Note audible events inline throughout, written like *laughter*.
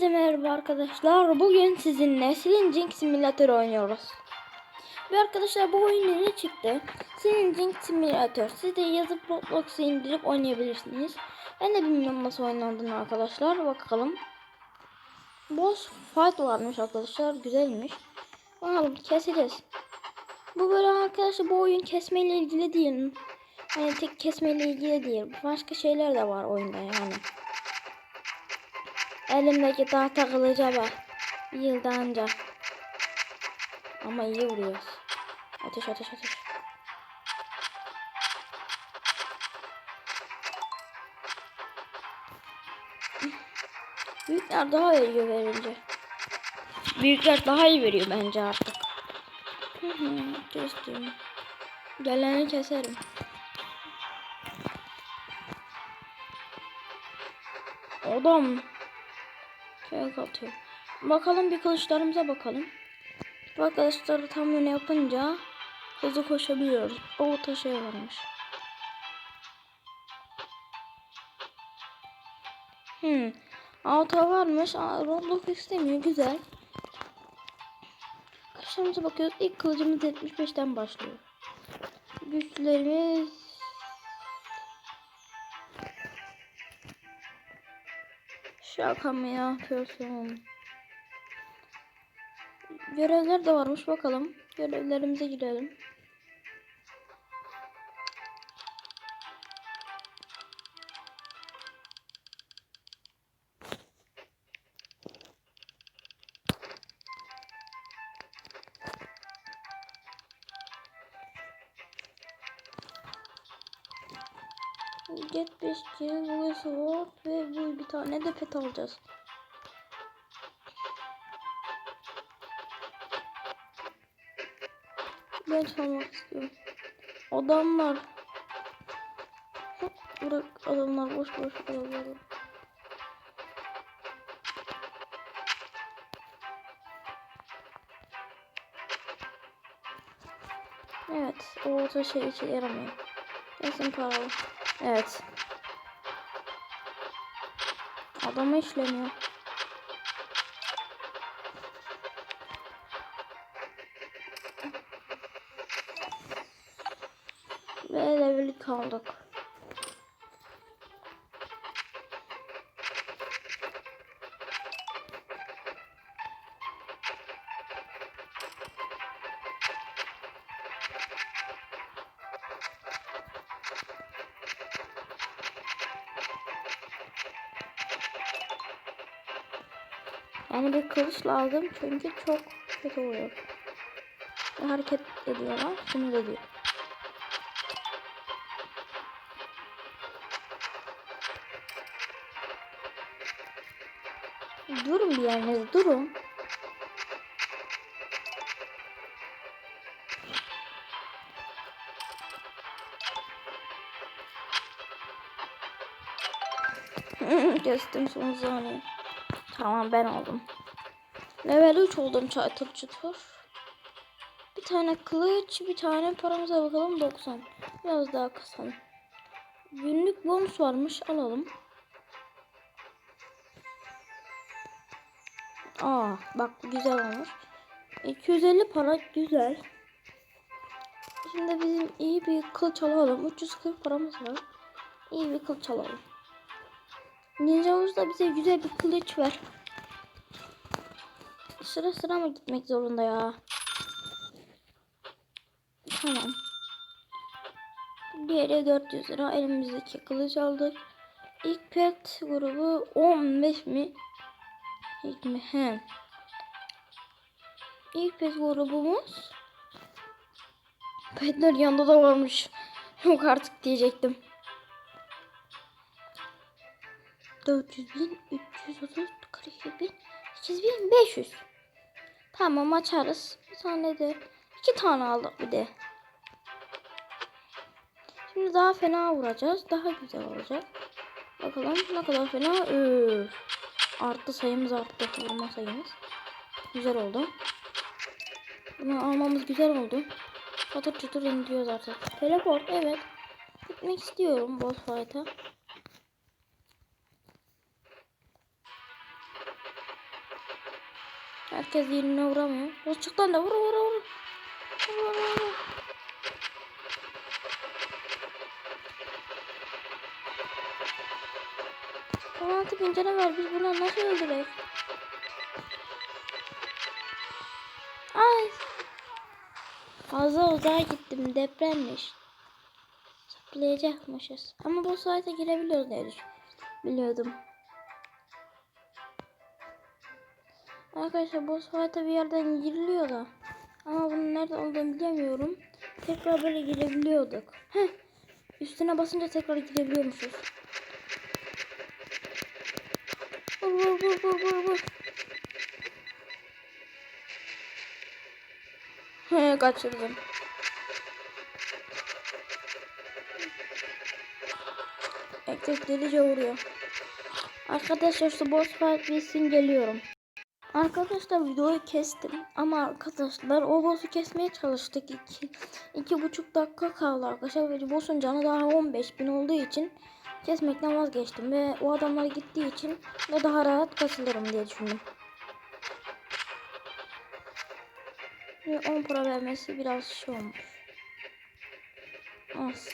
Hepinize merhaba arkadaşlar. Bugün sizinle Silincing Simulator oynuyoruz. Ve arkadaşlar bu oyun yeni çıktı. Silincing Simulator. Siz de yazıp Roblox'u indirip oynayabilirsiniz. Ben de bilmiyorum nasıl oynandığını arkadaşlar. Bakalım. Boss fight varmış arkadaşlar. Güzelmiş. Bakalım keseceğiz. Bu böyle arkadaşlar bu oyun kesmeyle ilgili değil. Hani tek kesmeyle ilgili değil. Başka şeyler de var oyunda yani. Elimdeki tahta kılıca bak. Bir yılda anca. Ama iyi vuruyoruz. Ateş ateş ateş. Büyükler daha iyi verince. Büyükler daha iyi veriyor bence artık. Hı hı, Kestim. Geleni keserim. Adam. Şey atıyor. Bakalım bir kılıçlarımıza bakalım. Bu arkadaşlar tam yöne yapınca hızlı koşabiliyoruz. O taşı varmış. Hmm. Auto varmış. Roblox istemiyor. Güzel. Kılıçlarımıza bakıyoruz. İlk kılıcımız 75'ten başlıyor. Güçlerimiz Şaka mı ya yapıyorsun? Görevler de varmış bakalım. Görevlerimize girelim. Get 5 kere bu sword ve bu bir tane de pet alacağız. Ben çalmak istiyorum. Adamlar. Bırak adamlar boş boş adamlar. Evet, o orta şey işe yaramıyor. Kesin paralı. Evet. Adamı işlemiyor. Yani bir kılıç lazım çünkü çok kötü oluyor. Hareket ediyorlar. Şimdi de diyor. Durun bir yerinizde durun. *laughs* Kestim son saniye. Tamam ben oldum. Level 3 oldum çatır çatır. Bir tane kılıç, bir tane paramıza bakalım 90. Biraz daha kısalım. Günlük bonus varmış alalım. Aa bak güzel olmuş. 250 para güzel. Şimdi bizim iyi bir kılıç alalım. 340 paramız var. İyi bir kılıç alalım. Ninjamız da bize güzel bir kılıç ver. Sıra sıra mı gitmek zorunda ya? Tamam. Diğeri 400 lira. Elimizdeki kılıç aldık. İlk pet grubu 15 mi? İlk mi? He. İlk pet grubumuz. Petler yanında da varmış. Yok artık diyecektim. 400 bin, 330, 42 bin, 8 bin, 500. Tamam açarız. Bir tane de iki tane aldık bir de. Şimdi daha fena vuracağız. Daha güzel olacak. Bakalım ne kadar fena. Üf. Arttı sayımız arttı. Vurma sayımız. Güzel oldu. Bunu almamız güzel oldu. Çatır çatır indiriyoruz artık. Teleport evet. Gitmek istiyorum boss fight'a. Herkes yerine vuramıyor. Boşluktan da vur vur vur. Vur, vur, altı bin canavar biz bunu nasıl öldürek? Ay. Fazla uzağa gittim depremmiş. Zıplayacakmışız. Ama bu saate girebiliyoruz diye biliyordum. Arkadaşlar bu saate bir yerden giriliyor da. Ama bunun nerede olduğunu bilemiyorum. Tekrar böyle girebiliyorduk. Heh. Üstüne basınca tekrar girebiliyormuşuz. Vur vur vur vur vur vur. He kaçırdım. Erkek delice vuruyor. Arkadaşlar şu boss fight bitsin geliyorum. Arkadaşlar videoyu kestim ama arkadaşlar o boss'u kesmeye çalıştık. İki, iki buçuk dakika kaldı arkadaşlar ve boss'un canı daha 15 bin olduğu için kesmekten vazgeçtim ve o adamlar gittiği için ve daha rahat kasılırım diye düşündüm. Ve 10 para vermesi biraz şey olmuş. Az.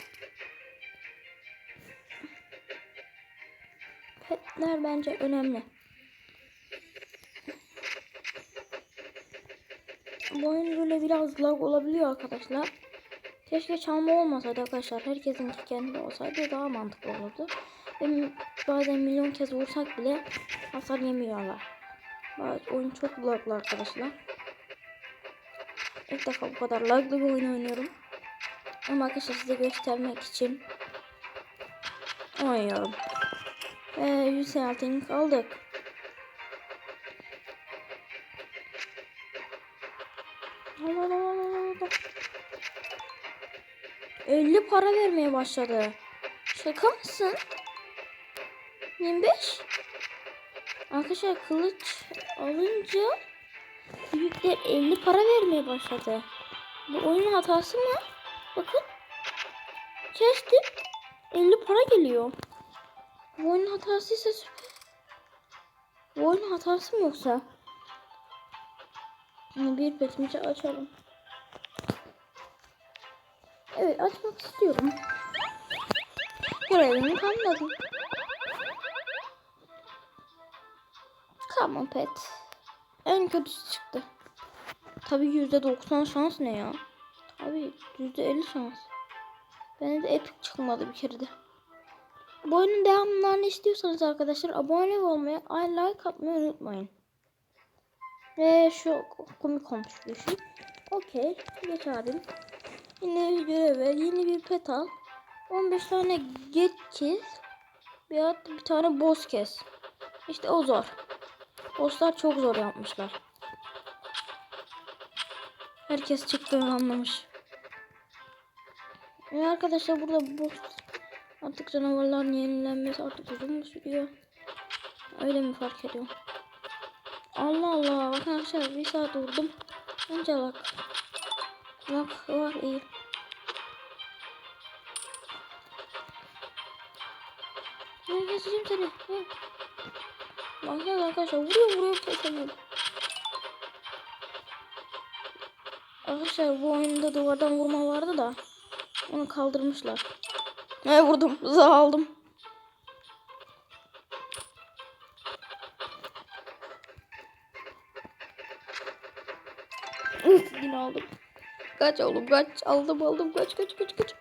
Petler bence önemli. Bu oyun böyle biraz lag olabiliyor arkadaşlar. Keşke çalma olmasaydı arkadaşlar. Herkesinki kendi olsaydı daha mantıklı olurdu. Ve bazen milyon kez vursak bile hasar yemiyorlar. Oyun çok laglı arkadaşlar. İlk defa bu kadar laglı bir oyun oynuyorum. Ama arkadaşlar size göstermek için oynuyorum. 100 altın aldık. 50 para vermeye başladı. Şaka mısın? 25. Arkadaşlar kılıç alınca büyükler 50 para vermeye başladı. Bu oyunun hatası mı? Bakın. Kestim. 50 para geliyor. Bu oyunun hatası ise süper. Bu oyunun hatası mı yoksa? Bir petimizi açalım. Evet açmak istiyorum. Görevimi tamamladım. Come on pet. En kötüsü çıktı. Tabii yüzde doksan şans ne ya? Tabii yüzde elli şans. Bende de epic çıkmadı bir kere de. Bu oyunun devamlarını istiyorsanız arkadaşlar abone olmayı, ay like atmayı unutmayın. Ve şu komik konuşuyor şu. Okey. Geç abim. Yine görev ver. Yeni bir pet al. 15 tane get kes. At, bir tane boss kes. İşte o zor. Bosslar çok zor yapmışlar. Herkes çıktığını anlamış. Ve arkadaşlar burada boss artık canavarların yenilenmesi artık uzun mu sürüyor? Öyle mi fark ediyorum? Allah Allah bakın arkadaşlar bir saat durdum. Önce bak. Bak var iyi. Ben keseceğim seni. Gel. Bakın arkadaşlar vuruyor vuruyor kesemiyorum. Arkadaşlar bu oyunda duvardan vurma vardı da onu kaldırmışlar. Ne vurdum, za aldım. Aldım. Kaç oğlum kaç. Aldım aldım kaç kaç kaç kaç.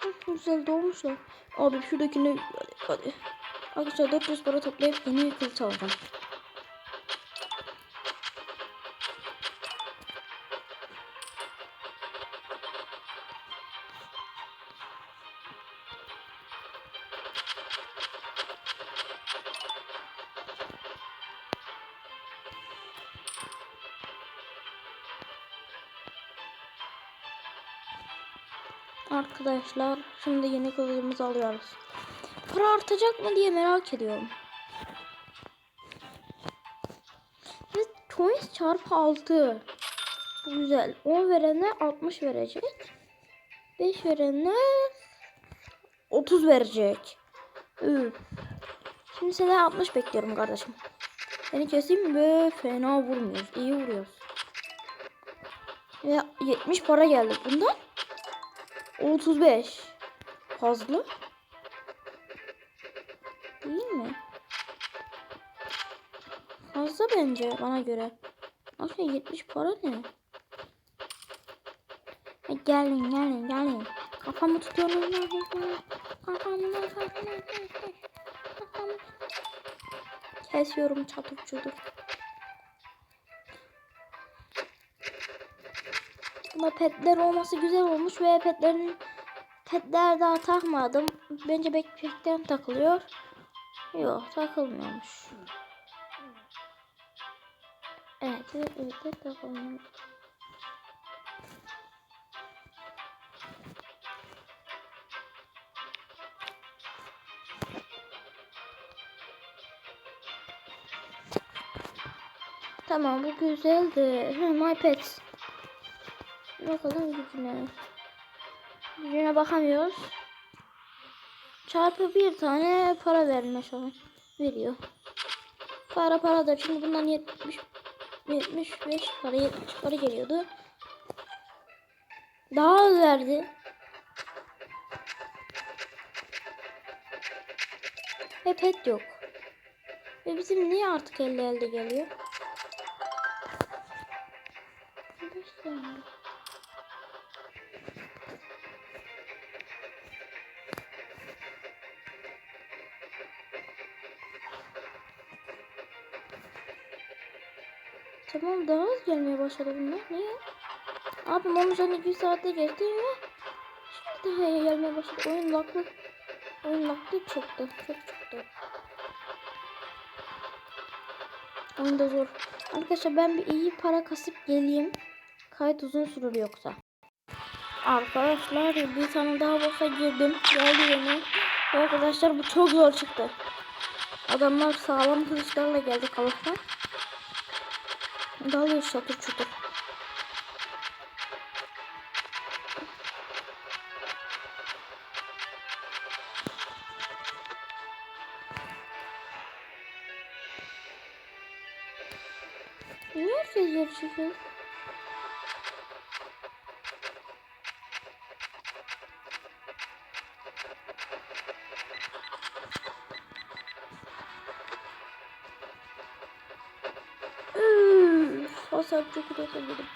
Hı, Güzel doğmuşlar. Abi şuradakini hadi, hadi. Arkadaşlar 400 para toplayıp yeni kılıç alacağım. Arkadaşlar şimdi yeni kılıcımızı alıyoruz. Para artacak mı diye merak ediyorum. Ve coins çarpı 6. Bu güzel. 10 verene 60 verecek. 5 verene 30 verecek. Üf. Şimdi senden 60 bekliyorum kardeşim. Seni keseyim? Böyle fena vurmuyoruz. İyi vuruyoruz. Ve 70 para geldi bundan. 35. Fazla. Değil mi? Fazla bence bana göre. Aslında 70 para ne? Ha, gelin gelin gelin. Kafamı tutuyorum. Kafamı kafamı kafamı. Kesiyorum çatır çutur. Bunda petler olması güzel olmuş ve petlerin petler daha takmadım. Bence backpack'ten takılıyor. Yok takılmıyormuş. Evet, evet, evet. Tamam bu güzeldi. Ha, my pet. Bakalım gücüne. Gücüne bakamıyoruz. Çarpı bir tane para vermiş o. Veriyor. Para para da çünkü bundan 70 75 para 70 para geliyordu. Daha az verdi. Ve pet yok. Ve bizim niye artık 50 elde geliyor? Tamam daha az gelmeye başladı bunlar. Niye? Abim onun üzerine 2 saatte geçti ama şimdi daha iyi gelmeye başladı. Oyun laklı. Oyun laklı çoktu. Çok çoktu. Oyunda zor. Arkadaşlar ben bir iyi para kasıp geleyim. Kayıt uzun sürür yoksa. Arkadaşlar bir tane daha boss'a girdim. Geldi. Ve Arkadaşlar bu çok zor çıktı. Adamlar sağlam kılıçlarla geldi kalıptan. Dalıyor çatır çutur. Niye herkes geri çıkıyor? Hasar çok iyi atabilirim.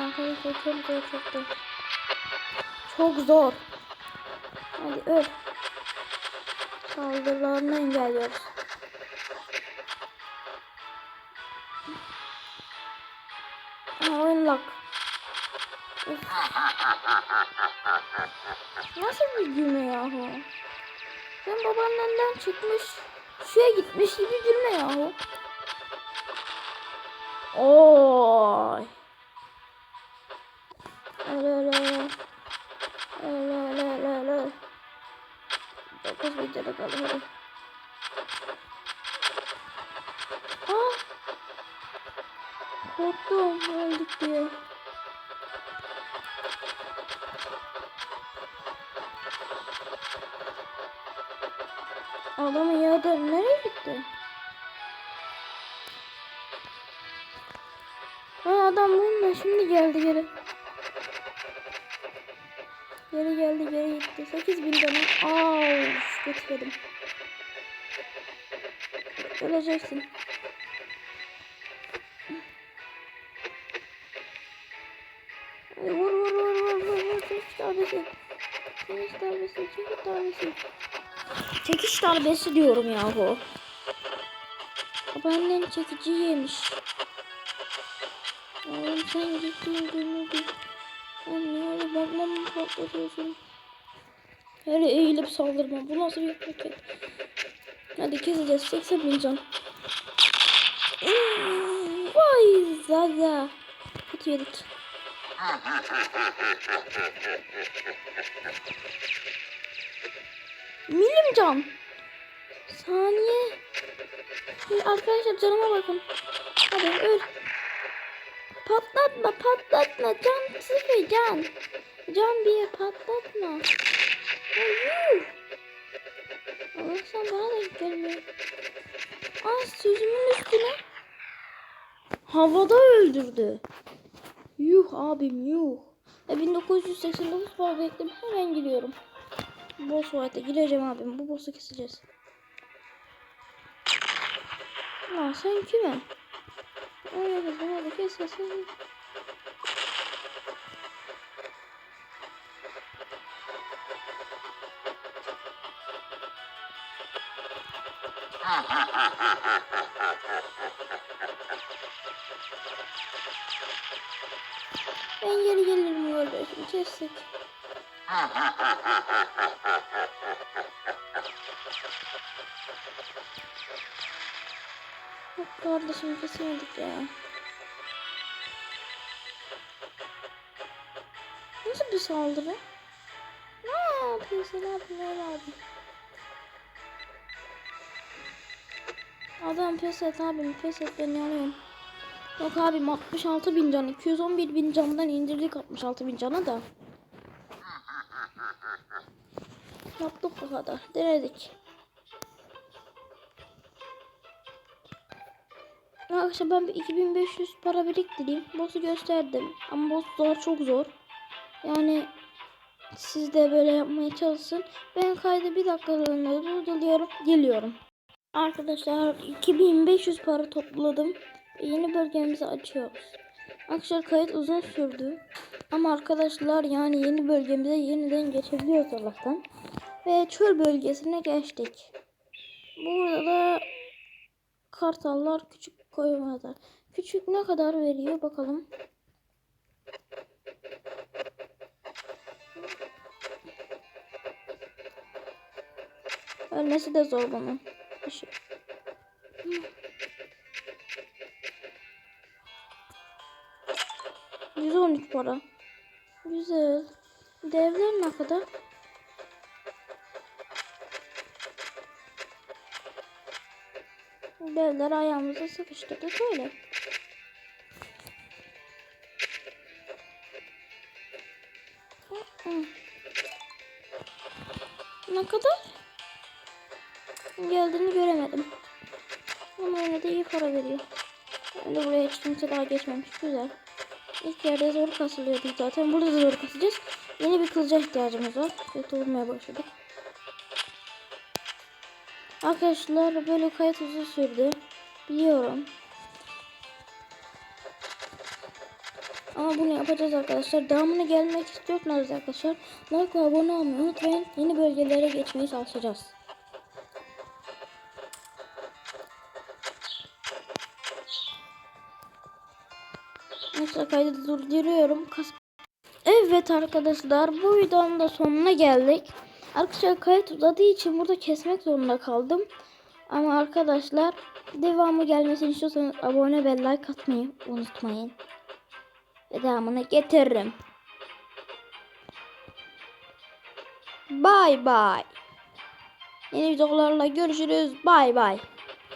Arkadaşlar çok zor çok zor. Çok zor. Hadi öl. Saldırılarını engelliyoruz. Aa, oyun lock. Of. Nasıl bir gülme yahu? Sen babaannenden çıkmış. Şuraya gitmiş gibi gülme yahu. Oy. Öyle öyle öyle. Öyle öyle öyle öyle. Dokuz videoda kaldı hadi. Aa! Korktum öldük diye. Adamın yerden nereye gitti? Ha adam bununla şimdi geldi geri. Geri geldi geri gitti. 8000 tane. Aa, geçmedim. Öleceksin. Vur vur vur vur vur vur. Çekiş darbesi. Çekiş darbesi. Çekiş darbesi. Çekiş darbesi diyorum yahu. Babaannen çekici yemiş. Oğlum sen gittin gülmedin. Anne öyle patlatıyorsun? Öyle eğilip saldırma. Bu nasıl bir hareket? Hadi keseceğiz. 80 bin can. Hmm, Vay Zaza. Kötü yedik. Milim can. Saniye. Şimdi arkadaşlar canıma bakın. Hadi öl. Patlatma patlatma. Can sıfır can. Can bir patlatma. Hayır. Allah sen bana da gelmiyor. Aa sözümün üstüne. Havada öldürdü. Yuh abim yuh. E 1989 para bekledim. Hemen gidiyorum. Boss fight'a gireceğim abim. Bu boss'u keseceğiz. Ya sen kime? Öyle kızım hadi kes kes kes. Ben geri gelirim kardeşim kestik. *laughs* kardeşim kesemedik ya. Nasıl bir saldırı? Ne yapıyorsun abi ne abi? Adam pes et abim pes et ben yanıyorum. Yok abim 66 bin can 211 bin candan indirdik 66 bin cana da. Yaptık bu kadar denedik. Arkadaşlar ben bir 2500 para biriktireyim. Boss'u gösterdim. Ama boss zor çok zor. Yani siz de böyle yapmaya çalışın. Ben kaydı bir dakikalığına durduruyorum. Geliyorum. Arkadaşlar 2500 para topladım. Yeni bölgemizi açıyoruz. Arkadaşlar kayıt uzun sürdü. Ama arkadaşlar yani yeni bölgemize yeniden geçebiliyoruz Allah'tan. Ve çöl bölgesine geçtik. Burada da kartallar küçük koymalar. Küçük ne kadar veriyor bakalım. Ölmesi de zor bunun. Şey- 113 para. Güzel. Devler ne kadar? Devler ayağımıza sıkıştırdı şöyle. Ne kadar? Geldiğini göremedim. Ama yine de iyi para veriyor. Ben de buraya hiç kimse daha geçmemiş. Güzel. İlk yerde zor kasılıyorduk zaten. Burada da zor kasacağız. Yeni bir kılıca ihtiyacımız var. Kötü olmaya başladık. Arkadaşlar böyle kayıt uzun sürdü. Biliyorum. Ama bunu yapacağız arkadaşlar. Devamını gelmek istiyorsanız arkadaşlar like ve abone olmayı unutmayın. Yeni bölgelere geçmeye çalışacağız. Neyse kaydı durduruyorum. Evet arkadaşlar bu videonun da sonuna geldik. Arkadaşlar kayıt uzadığı için burada kesmek zorunda kaldım. Ama arkadaşlar devamı gelmesini istiyorsanız abone ve like atmayı unutmayın. Ve devamını getiririm. Bye bye. Yeni videolarla görüşürüz. Bye bye.